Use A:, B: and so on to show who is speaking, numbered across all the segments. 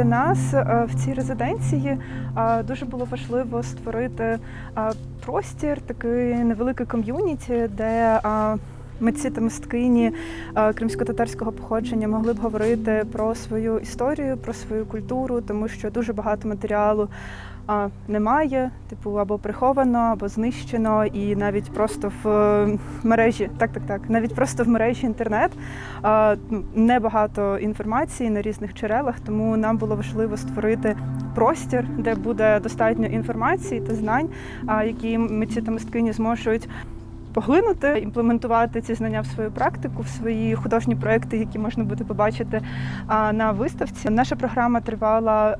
A: для нас е, в цій резиденції е, дуже було важливо створити е, простір, такий невеликий ком'юніті, де митці та мисткині е, кримсько-татарського походження могли б говорити про свою історію, про свою культуру, тому що дуже багато матеріалу немає, типу, або приховано, або знищено, і навіть просто в е, мережі, так, так, так, навіть просто в мережі інтернет ну, небагато інформації на різних джерелах, тому нам було важливо створити простір, де буде достатньо інформації та знань, які митці та мисткині зможуть. Поглинути, імплементувати ці знання в свою практику, в свої художні проекти, які можна буде побачити на виставці. Наша програма тривала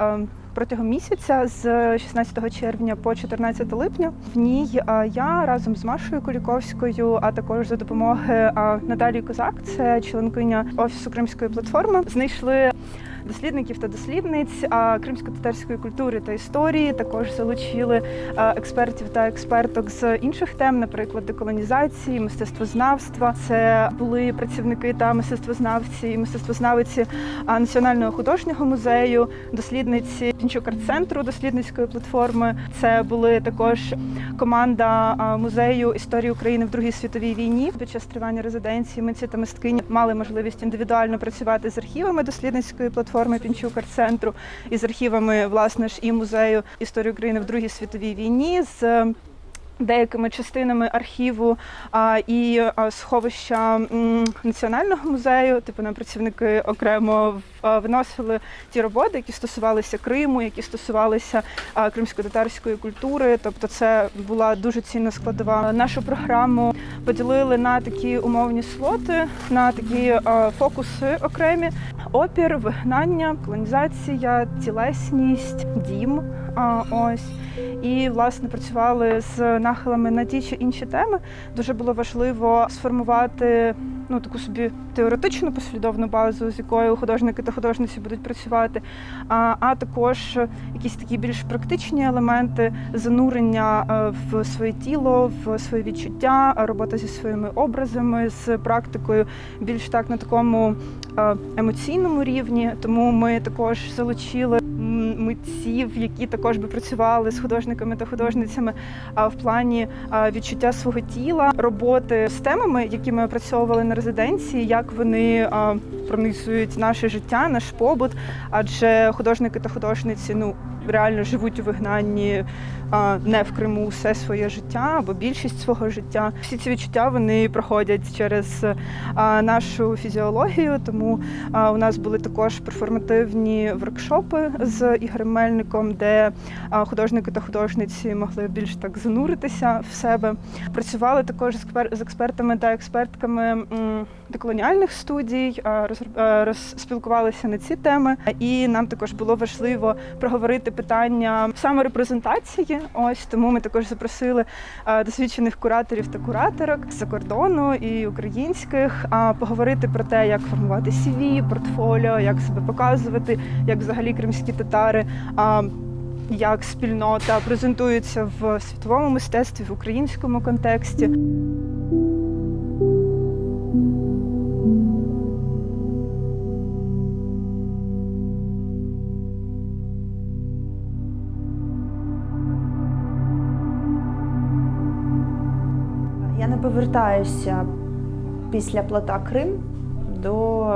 A: протягом місяця з 16 червня по 14 липня. В ній я разом з Машою Куліковською, а також за допомоги Наталії Козак, це членкиня офісу Кримської платформи, знайшли. Дослідників та дослідниць кримсько-татарської культури та історії також залучили експертів та експерток з інших тем, наприклад, деколонізації, мистецтвознавства. Це були працівники та мистецтвознавці і мистецтвознавиці Національного художнього музею, дослідниці Пінчук арт-центру дослідницької платформи. Це були також команда музею історії України в Другій світовій війні. Під час тривання резиденції митці та мисткині мали можливість індивідуально працювати з архівами дослідницької платформи Пінчук арт-центру із архівами власне ж і музею історії України в Другій світовій війні. з Деякими частинами архіву а, і сховища національного музею, типу нам працівники окремо в- а, виносили ті роботи, які стосувалися Криму, які стосувалися кримсько-татарської культури. Тобто, це була дуже цінна складова. Нашу програму поділили на такі умовні слоти, на такі фокуси окремі: опір, вигнання, колонізація, тілесність, дім. Ось і власне працювали з нахилами на ті чи інші теми. Дуже було важливо сформувати ну таку собі теоретичну послідовну базу, з якою художники та художниці будуть працювати, а, а також якісь такі більш практичні елементи занурення е, в своє тіло, в свої відчуття, робота зі своїми образами, з практикою більш так на такому е, емоційному рівні. Тому ми також залучили митців, які також би працювали з художниками та художницями а, в плані відчуття свого тіла, роботи з темами, які ми опрацьовували на резиденції, як вони пронизують наше життя, наш побут. Адже художники та художниці ну реально живуть у вигнанні а, не в Криму все своє життя або більшість свого життя. Всі ці відчуття вони проходять через а, нашу фізіологію. Тому а, у нас були також перформативні воркшопи з Ігорем Мельником, де а, художники та художниці могли більш так зануритися в себе. Працювали також з експер- з експертами та експертками деколоніальних студій, розспілкувалися на ці теми. І нам також було важливо проговорити питання саморепрезентації. Ось тому ми також запросили досвідчених кураторів та кураторок з-за кордону і українських, поговорити про те, як формувати CV, портфоліо, як себе показувати, як взагалі кримські татари. як спільнота презентується в світовому мистецтві, в українському контексті.
B: Повертаюся після плота Крим до,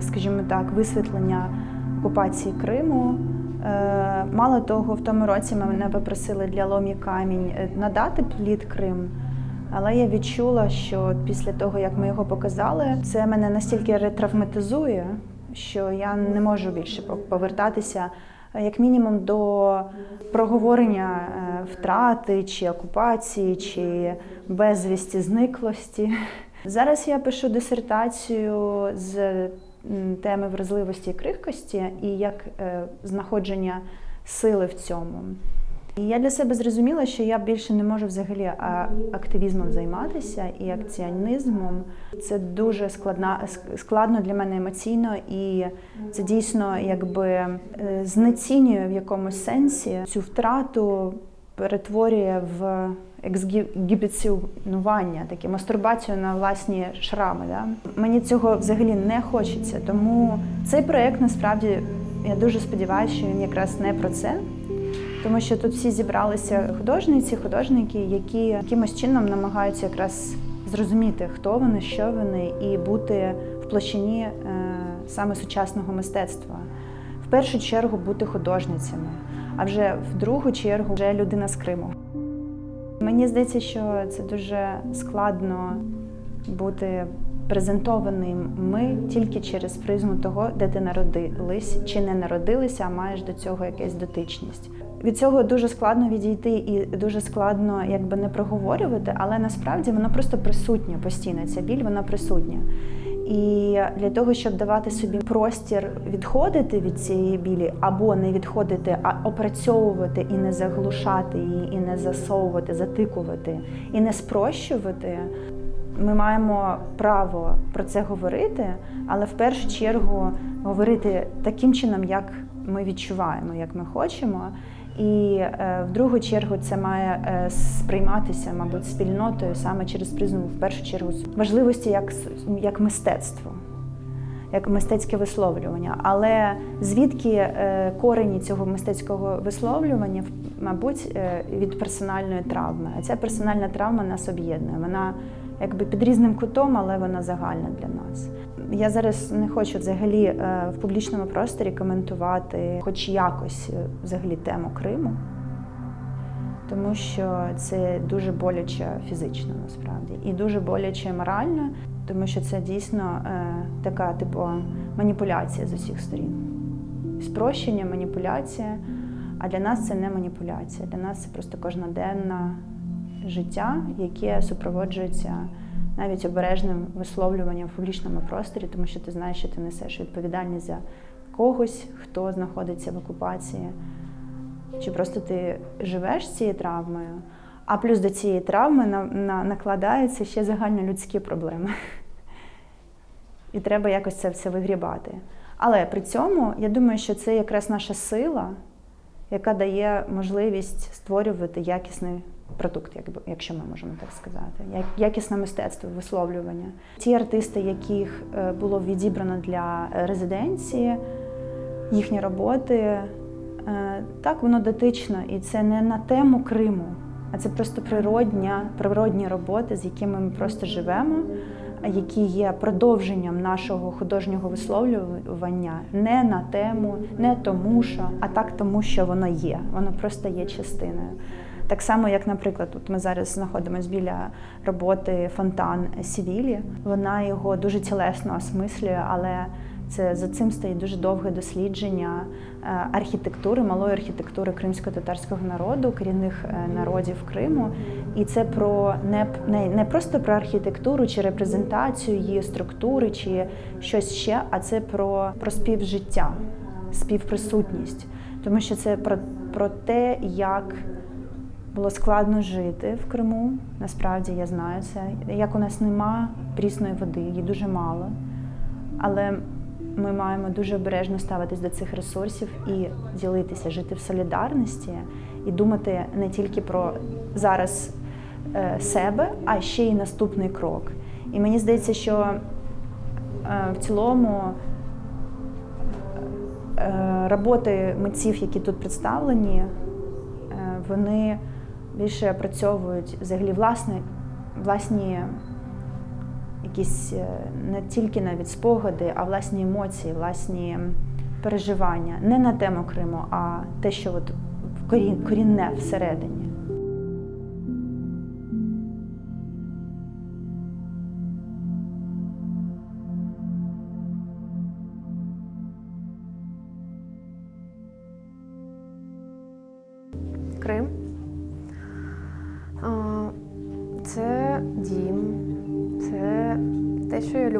B: скажімо так, висвітлення окупації Криму. Е, Мало того, в тому році мене попросили для ломі камінь е, надати плід Крим. Але я відчула, що після того, як ми його показали, це мене настільки ретравматизує, що я не можу більше повертатися, е, як мінімум, до проговорення е, втрати чи окупації, чи безвісті зниклості. Зараз я пишу дисертацію з теми вразливості і крихкості і як е, знаходження сили в цьому. І я для себе зрозуміла, що я більше не можу взагалі активізмом займатися і акціонізмом. Це дуже складна, складно для мене емоційно, і це дійсно якби е, знецінює в якомусь сенсі цю втрату, перетворює в ексгібіціонування, таке мастурбацію на власні шрами. Да? Мені цього взагалі не хочеться, тому цей проект насправді я дуже сподіваюся, що він якраз не про це. Тому що тут всі зібралися художниці, художники, які якимось чином намагаються якраз зрозуміти, хто вони, що вони, і бути в площині е, саме сучасного мистецтва. В першу чергу бути художницями, а вже в другу чергу вже людина з Криму. Мені здається, що це дуже складно бути презентованим ми тільки через призму того, де ти народились чи не народилися, а маєш до цього якась дотичність. Від цього дуже складно відійти і дуже складно якби не проговорювати, але насправді воно просто присутнє постійно. Ця біль вона присутня. І для того, щоб давати собі простір відходити від цієї білі, або не відходити, а опрацьовувати і не заглушати її, і не засовувати, затикувати, і не спрощувати, ми маємо право про це говорити, але в першу чергу говорити таким чином, як ми відчуваємо, як ми хочемо. І е, в другу чергу це має е, сприйматися, мабуть, спільнотою саме через призму, в першу чергу, важливості як, як мистецтво, як мистецьке висловлювання. Але звідки е, корені цього мистецького висловлювання, мабуть, е, від персональної травми. А ця персональна травма нас об'єднує. Вона якби під різним кутом, але вона загальна для нас. Я зараз не хочу взагалі е, в публічному просторі коментувати, хоч якось е, взагалі тему Криму, тому що це дуже боляче фізично насправді і дуже боляче морально, тому що це дійсно е, така типу маніпуляція з усіх сторін. Спрощення, маніпуляція. А для нас це не маніпуляція. Для нас це просто кожноденне життя, яке супроводжується навіть обережним висловлюванням в публічному просторі, тому що ти знаєш, що ти несеш відповідальність за когось, хто знаходиться в окупації, чи просто ти живеш з цією травмою, а плюс до цієї травми на, на, накладаються ще загальнолюдські проблеми. І треба якось це все вигрібати. Але при цьому я думаю, що це якраз наша сила, яка дає можливість створювати якісний продукт, якби, якщо ми можемо так сказати, як якісне мистецтво, висловлювання. Ті артисти, яких е, було відібрано для резиденції, їхні роботи, е, так воно дотично, і це не на тему Криму, а це просто природня, природні роботи, з якими ми просто живемо, які є продовженням нашого художнього висловлювання не на тему, не тому що, а так тому, що воно є. Воно просто є частиною. Так само, як, наприклад, тут ми зараз знаходимося біля роботи фонтан Сівілі. Вона його дуже тілесно осмислює, але це за цим стоїть дуже довге дослідження е, архітектури, малої архітектури кримсько-татарського народу, корінних е, народів Криму. І це про не, не, не просто про архітектуру чи репрезентацію її структури чи щось ще, а це про, про співжиття, співприсутність. Тому що це про, про те, як було складно жити в Криму. Насправді я знаю це. Як у нас нема прісної води, її дуже мало. Але ми маємо дуже обережно ставитись до цих ресурсів і ділитися, жити в солідарності і думати не тільки про зараз е, себе, а ще й наступний крок. І мені здається, що е, в цілому е, роботи митців, які тут представлені, вони більше опрацьовують взагалі власне, власні якісь е, не тільки навіть спогади, а власні емоції, власні переживання. Не на тему Криму, а те, що от корінне всередині.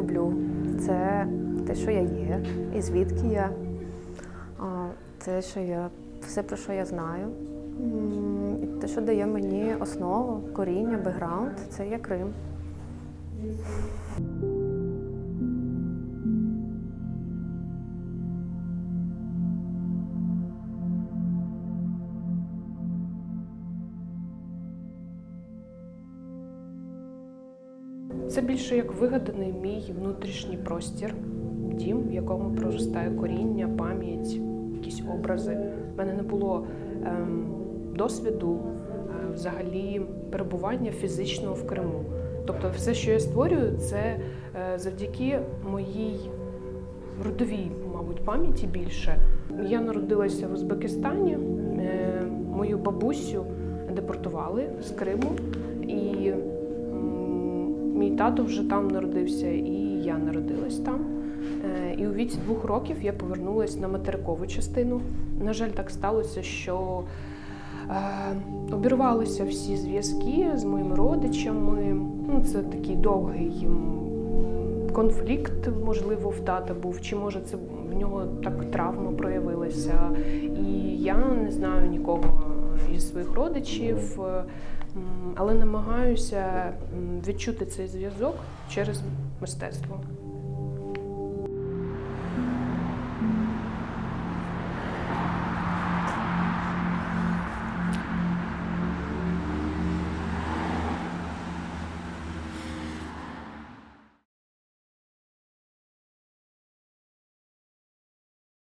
C: Люблю, це те, що я є, і звідки я, те, що я, все, про що я знаю. І те, що дає мені основу, коріння, бекграунд, це є Крим.
D: Це більше як вигаданий мій внутрішній простір, дім, в якому проростає коріння, пам'ять, якісь образи. У мене не було ем, досвіду е, взагалі перебування фізичного в Криму. Тобто, все, що я створюю, це е, завдяки моїй родовій, мабуть, пам'яті більше. Я народилася в Узбекистані. Е, Мою бабусю депортували з Криму, і мій тато вже там народився, і я народилась там. Е, І у віці двох років я повернулася на материкову частину. На жаль, так сталося, що е, обірвалися всі зв'язки з моїми родичами. Ну, це такий довгий конфлікт, можливо, в тата був, чи може це в нього так травма проявилася. І я не знаю нікого із своїх родичів, але намагаюся відчути цей зв'язок через мистецтво.